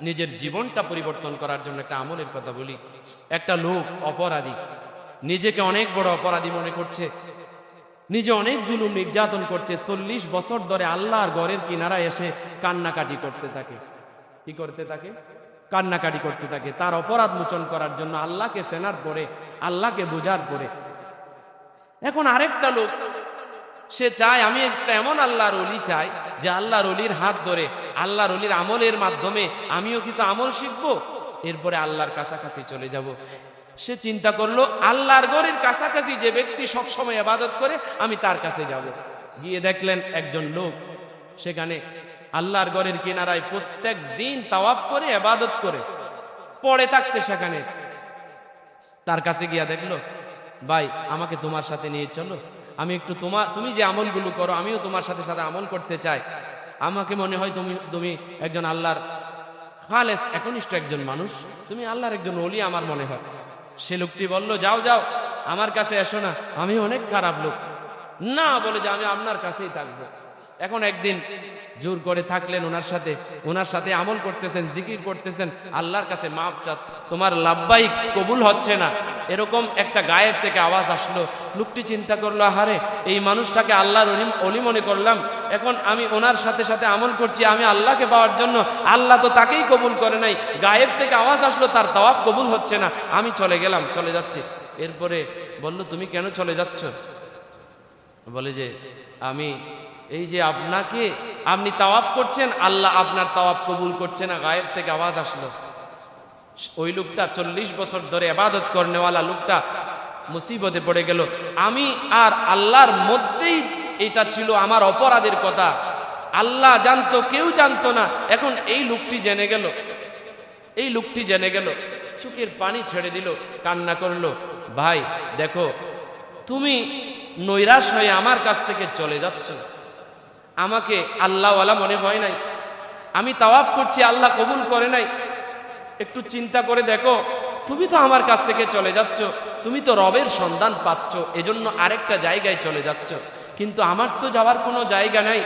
নিজের জীবনটা পরিবর্তন করার জন্য একটা আমলের কথা বলি। একটা লোক অপরাধী। নিজেকে অনেক বড় অপরাধী মনে করছে। নিজে অনেক জুলুম নির্যাতন করছে। চল্লিশ বছর ধরে আল্লাহর ঘরের কিনারা এসে কান্নাকাটি করতে থাকে। কি করতে থাকে? কান্নাকাটি করতে থাকে। তার অপরাধ মোচন করার জন্য আল্লাহকে সেনার পরে, আল্লাহকে বোঝার পরে। এখন আরেকটা লোক সে চায়, আমি একটা এমন আল্লাহর অলি চাই যে আল্লাহর অলির হাত ধরে, আল্লাহর অলির আমলের মাধ্যমে আমিও কিছু আমল শিখব, এরপরে আল্লাহর কাছাকাছি চলে যাব। সে চিন্তা করল, আল্লাহর গড়ের কাছাকাছি যে ব্যক্তি সব সময় আবাদত করে, আমি তার কাছে যাব। গিয়ে দেখলেন একজন লোক, সেখানে আল্লাহর গড়ের কিনারায় প্রত্যেক দিন তাওয়াব করে আবাদত করে, পড়ে থাকছে সেখানে। তার কাছে গিয়া দেখল, ভাই, আমাকে তোমার সাথে নিয়ে চলো। আমি একটু তোমার তুমি যে আমলগুলো করো, আমিও তোমার সাথে সাথে আমল করতে চাই। আমাকে মনে হয় তুমি তুমি একজন আল্লাহর খালেস, একনিষ্ঠ একজন মানুষ। তুমি আল্লাহর একজন অলি আমার মনে হয়। সে লোকটি বলল, যাও যাও, আমার কাছে এসো না, আমি অনেক খারাপ লোক। না, বলে যে, আমি আপনার কাছেই থাকব। এখন একদিন জোর করে থাকলেন ওনার সাথে ওনার সাথে আমল করতেছেন, জিকির করতেছেন, আল্লাহর কাছে মাপ চাচ্ছে তোমার লাভবাই কবুল হচ্ছে না। এরকম একটা গায়েব থেকে আওয়াজ আসলো। লোকটি চিন্তা করল, আহারে, এই মানুষটাকে আল্লাহর অলি মনে করলাম। এখন আমি ওনার সাথে সাথে আমল করছি, আমি আল্লাহকে পাওয়ার জন্য। আল্লাহ তো তাকেই কবুল করে নাই। গায়েব থেকে আওয়াজ আসলো, তার তওয়াব কবুল হচ্ছে না। আমি চলে গেলাম, চলে যাচ্ছি। এরপরে বলল, তুমি কেন চলে যাচ্ছ? বলে যে, আমি এই যে আপনাকে আপনি তাওয়াব করছেন, আল্লাহ আপনার তাওয়াব কবুল করছে না, গায়েব থেকে আওয়াজ আসলো। ওই লোকটা চল্লিশ বছর ধরে আবাদত করনেওয়ালা লোকটা মুসিবতে পড়ে গেল। আমি আর আল্লাহর মধ্যেই এটা ছিল আমার অপরাধের কথা। আল্লাহ জানতো, কেউ জানতো না। এখন এই লোকটি জেনে গেল। এই লোকটি জেনে গেল। চোখের পানি ছেড়ে দিল, কান্না করল। ভাই, দেখো, তুমি নৈরাশ হয়ে আমার কাছ থেকে চলে যাচ্ছ। আমাকে আল্লাহওয়ালা মনে হয় নাই। আমি তাওয়াব করছি, আল্লাহ কবুল করে নাই। একটু চিন্তা করে দেখো, তুমি তো আমার কাছ থেকে চলে যাচ্ছ, তুমি তো রবের সন্ধান পাচ্ছ, এজন্য আরেকটা জায়গায় চলে যাচ্ছ। কিন্তু আমার তো যাওয়ার কোনো জায়গা নাই।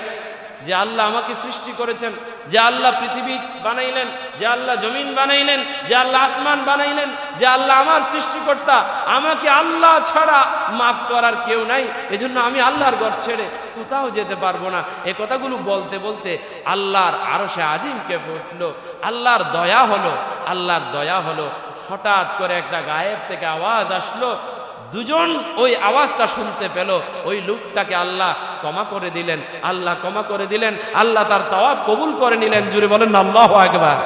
যে আল্লাহ আমাকে সৃষ্টি করেছেন, যে আল্লাহ পৃথিবী বানাইলেন, যে আল্লাহ জমিন বানাইলেন, যে আল্লাহ আসমান বানাইলেন, যে আল্লাহ আমার সৃষ্টিকর্তা, আমাকে আল্লাহ ছাড়া মাফ করার কেউ নাই। এজন্য আমি আল্লাহর ঘর ছেড়ে কোথাও যেতে পারব না। এ কথাগুলো বলতে বলতে আল্লাহর আরও সে আজিমকে ফুটলো। আল্লাহর দয়া হলো, আল্লাহর দয়া হলো। হঠাৎ করে একটা গায়েব থেকে আওয়াজ আসলো। দুজন ওই আওয়াজটা শুনতে পেল। ওই লোকটাকে আল্লাহ ক্ষমা করে দিলেন। আল্লাহ ক্ষমা করে দিলেন। আল্লাহ তার তওয়াব কবুল করে নিলেন। জুড়ে বলেন, আল্লাহ একবার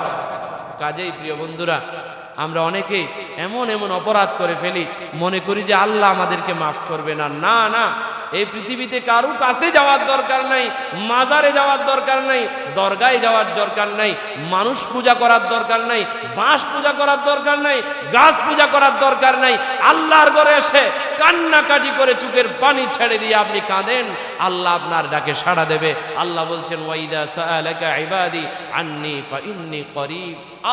কাজেই প্রিয় বন্ধুরা, আমরা অনেকেই এমন এমন অপরাধ করে ফেলি। মনে করি যে আল্লাহ আমাদেরকে মাফ করবে না না না এই পৃথিবীতে কারু কাছে যাওয়ার দরকার নাই, মাজারে যাওয়ার দরকার নাই, দরগায় যাওয়ার দরকার নাই, মানুষ পূজা করার দরকার নাই, বাঁশ পূজা করার দরকার নাই, গাছ পূজা করার দরকার নাই, আল্লাহর ঘরে এসে কান্নাকাটি করে চুকের পানি ছেড়ে দিয়ে আপনি কাঁদেন, আল্লাহ আপনার ডাকে সাড়া দেবে। আল্লাহ বলছেন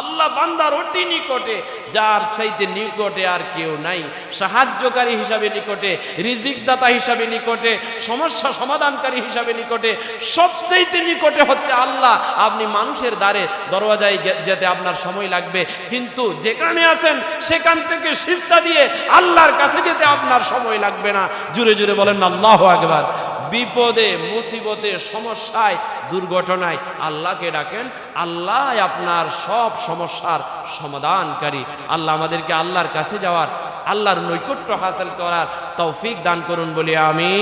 আল্লাহ বান্দার অতি নিকটে, যার চাইতে নিকটে আর কেউ নাই। সাহায্যকারী হিসাবে নিকটে রিজিক দাতা হিসাবে নিকটে, সমস্যা সমাধানকারী হিসাবে নিকটে, সবচাইতে নিকটে হচ্ছে আল্লাহ। আপনি মানুষের দ্বারে, দরওয়াজায় যেতে আপনার সময় লাগবে। কিন্তু যেখানে আছেন, সেখান থেকে সিস্তা দিয়ে আল্লাহর কাছে যেতে আপনার সময় লাগবে না। জুড়ে জুড়ে বলেন আল্লাহ একবার বিপদে, মুসিবতে, সমস্যায়, দুর্ঘটনায় আল্লাহকে ডাকেন। আল্লাহ আপনার সব সমস্যার সমাধানকারী। আল্লাহ আমাদেরকে আল্লাহর কাছে যাওয়ার, আল্লাহর নৈকট্য হাসিল করার তৌফিক দান করুন বলি আমি